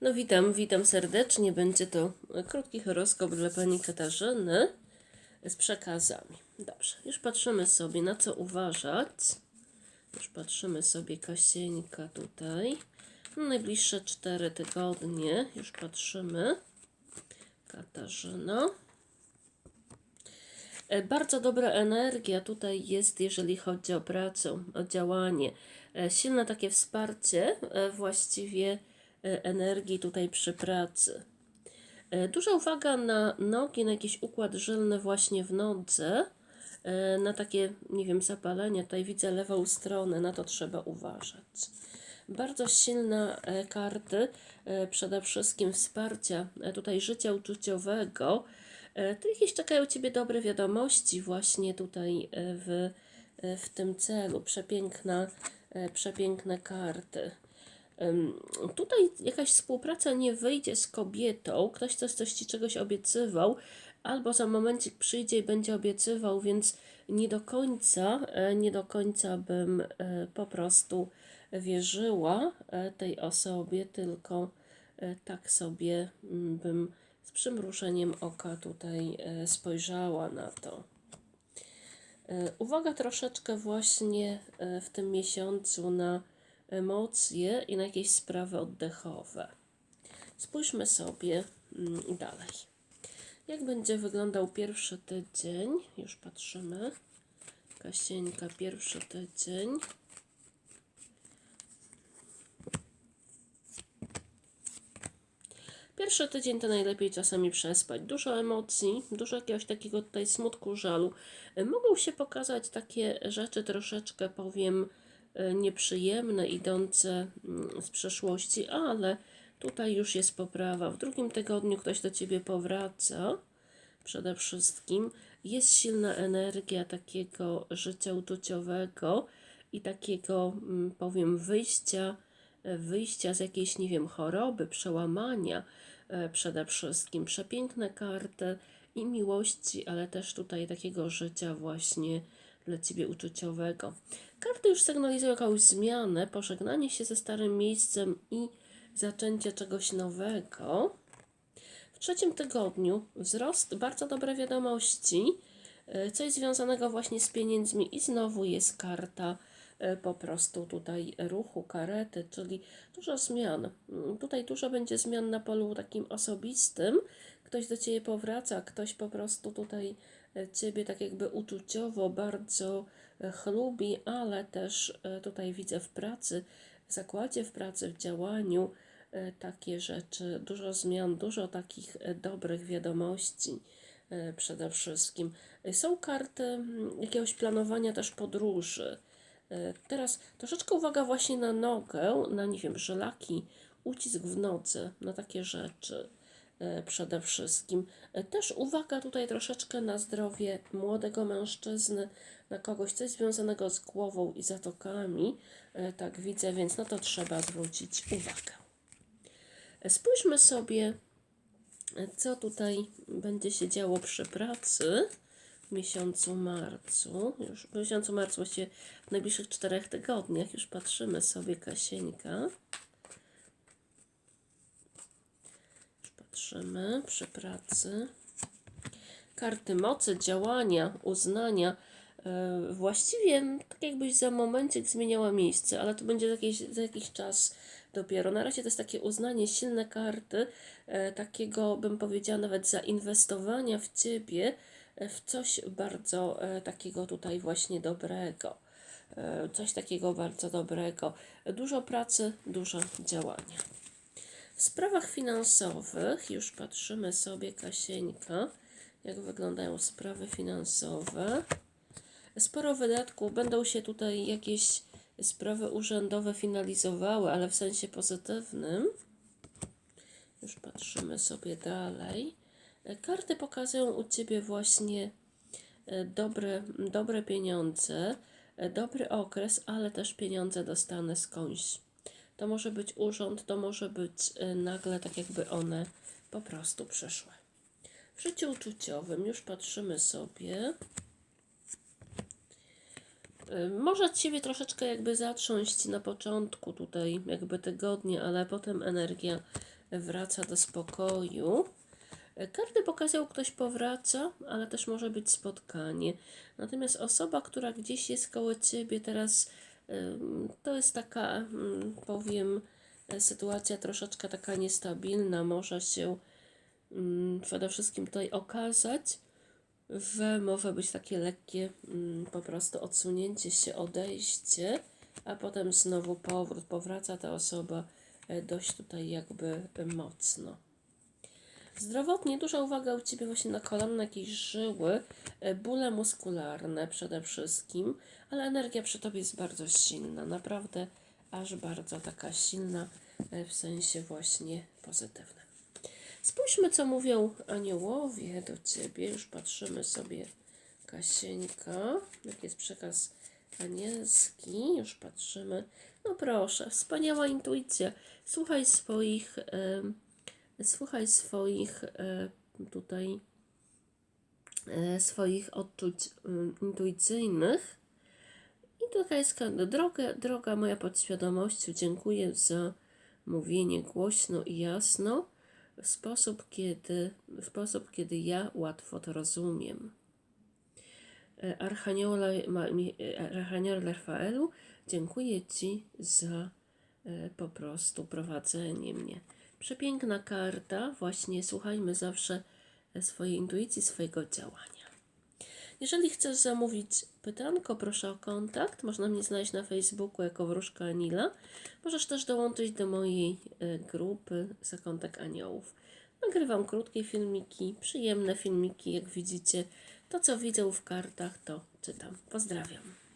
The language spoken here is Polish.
No witam, witam serdecznie. Będzie to krótki horoskop dla pani Katarzyny z przekazami. Dobrze, już patrzymy sobie na co uważać. Już patrzymy sobie Kasieńka tutaj. Na najbliższe cztery tygodnie już patrzymy. Katarzyna. E, Bardzo dobra energia tutaj jest, jeżeli chodzi o pracę, o działanie. E, Silne takie wsparcie e, właściwie energii tutaj przy pracy. E, Duża uwaga na nogi, na jakiś układ żylny właśnie w nodze, e, na takie, nie wiem, zapalenia. Tutaj widzę lewą stronę, na to trzeba uważać. Bardzo silne e, karty, e, przede wszystkim wsparcia e, tutaj życia uczuciowego. E, Tu jakieś czekają Ciebie dobre wiadomości właśnie tutaj e, w, e, w tym celu. Przepiękna, e, przepiękne karty. Tutaj jakaś współpraca nie wyjdzie z kobietą, ktoś coś, coś ci czegoś obiecywał, albo za momencik przyjdzie i będzie obiecywał, więc nie do końca, e, nie do końca bym e, po prostu wierzyła e, tej osobie, tylko tak sobie mm, bym z przymrużeniem oka tutaj spojrzała na to. Uwaga troszeczkę właśnie w tym miesiącu na emocje i na jakieś sprawy oddechowe. Spójrzmy sobie mm, dalej. Jak będzie wyglądał pierwszy tydzień? Już patrzymy. Kasieńka, pierwszy tydzień. Pierwszy tydzień to najlepiej czasami przespać. Dużo emocji, dużo jakiegoś takiego tutaj smutku, żalu. E, Mogą się pokazać takie rzeczy troszeczkę, powiem, nieprzyjemne, idące mm, z przeszłości, ale tutaj już jest poprawa. W drugim tygodniu ktoś do ciebie powraca. Przede wszystkim jest silna energia takiego życia uczuciowego i takiego, mm, powiem, wyjścia e, wyjścia z jakiejś, nie wiem, choroby, przełamania e, przede wszystkim. Przepiękne karty i miłości, ale też tutaj takiego życia właśnie dla Ciebie uczuciowego. Karty już sygnalizują jakąś zmianę, pożegnanie się ze starym miejscem i zaczęcie czegoś nowego. W trzecim tygodniu wzrost, bardzo dobre wiadomości, e, coś związanego właśnie z pieniędzmi i znowu jest karta e, po prostu tutaj ruchu, karety, czyli dużo zmian. Mm, Tutaj dużo będzie zmian na polu takim osobistym. Ktoś do Ciebie powraca, ktoś po prostu tutaj e, Ciebie tak jakby uczuciowo bardzo e, chlubi, ale też e, tutaj widzę w pracy, w zakładzie w pracy, w działaniu takie rzeczy, dużo zmian, dużo takich dobrych wiadomości przede wszystkim. Są karty jakiegoś planowania też podróży. Teraz troszeczkę uwaga właśnie na nogę, na nie wiem, żelaki, ucisk w nodze, na takie rzeczy przede wszystkim. E, Też uwaga tutaj troszeczkę na zdrowie młodego mężczyzny, na kogoś coś związanego z głową i zatokami, e, tak widzę, więc na to trzeba zwrócić uwagę. E, Spójrzmy sobie, e, co tutaj będzie się działo przy pracy w miesiącu marcu. Już w miesiącu marcu, właściwie w najbliższych czterech tygodniach, już patrzymy sobie Kasieńka. Patrzymy przy pracy. Karty mocy, działania, uznania. E, Właściwie tak jakbyś za momencik zmieniała miejsce, ale to będzie za jakiś, za jakiś czas dopiero. Na razie to jest takie uznanie, silne karty, e, takiego bym powiedziała nawet zainwestowania w ciebie, e, w coś bardzo takiego tutaj właśnie dobrego. Coś takiego bardzo dobrego. Dużo pracy, dużo działania. W sprawach finansowych już patrzymy sobie, Kasieńka, jak wyglądają sprawy finansowe. Sporo wydatków, będą się tutaj jakieś sprawy urzędowe finalizowały, ale w sensie pozytywnym. Już patrzymy sobie dalej. E, Karty pokazują u Ciebie właśnie e, dobre, dobre pieniądze, e, dobry okres, ale też pieniądze dostanę skądś. To może być urząd, to może być e, nagle tak jakby one po prostu przyszły. W życiu uczuciowym już patrzymy sobie. Y, Może Ciebie troszeczkę jakby zatrząść na początku tutaj jakby tygodnia, ale potem energia wraca do spokoju. E, Karty pokazał, ktoś powraca, ale też może być spotkanie. Natomiast osoba, która gdzieś jest koło ciebie teraz, to jest taka, ym, powiem, sytuacja troszeczkę taka niestabilna. Może się ym, przede wszystkim tutaj okazać, że może być takie lekkie ym, po prostu odsunięcie się, odejście, a potem znowu powrót. Powraca ta osoba e, dość tutaj jakby mocno. Zdrowotnie duża uwaga u Ciebie właśnie na kolana, jakieś żyły, e, bóle muskularne przede wszystkim, ale energia przy Tobie jest bardzo silna, naprawdę aż bardzo taka silna e, w sensie właśnie pozytywnym. Spójrzmy, co mówią aniołowie do Ciebie. Już patrzymy sobie, Kasieńka, jaki jest przekaz anielski. Już patrzymy. No proszę, wspaniała intuicja. Słuchaj swoich... em, Słuchaj swoich e, tutaj e, swoich odczuć mm, intuicyjnych. I tutaj jest droga, droga moja podświadomością. Dziękuję za mówienie głośno i jasno w sposób, kiedy, w sposób, kiedy ja łatwo to rozumiem. E, Archanioł Rafaelu, dziękuję Ci za po prostu prowadzenie mnie. Przepiękna karta, właśnie słuchajmy zawsze e, swojej intuicji, swojego działania. Jeżeli chcesz zamówić pytanko, proszę o kontakt. Można mnie znaleźć na Facebooku jako Wróżka Anila. Możesz też dołączyć do mojej e, grupy Zakątek Aniołów. Nagrywam krótkie filmiki, przyjemne filmiki, jak widzicie. To, co widzę w kartach, to czytam. Pozdrawiam.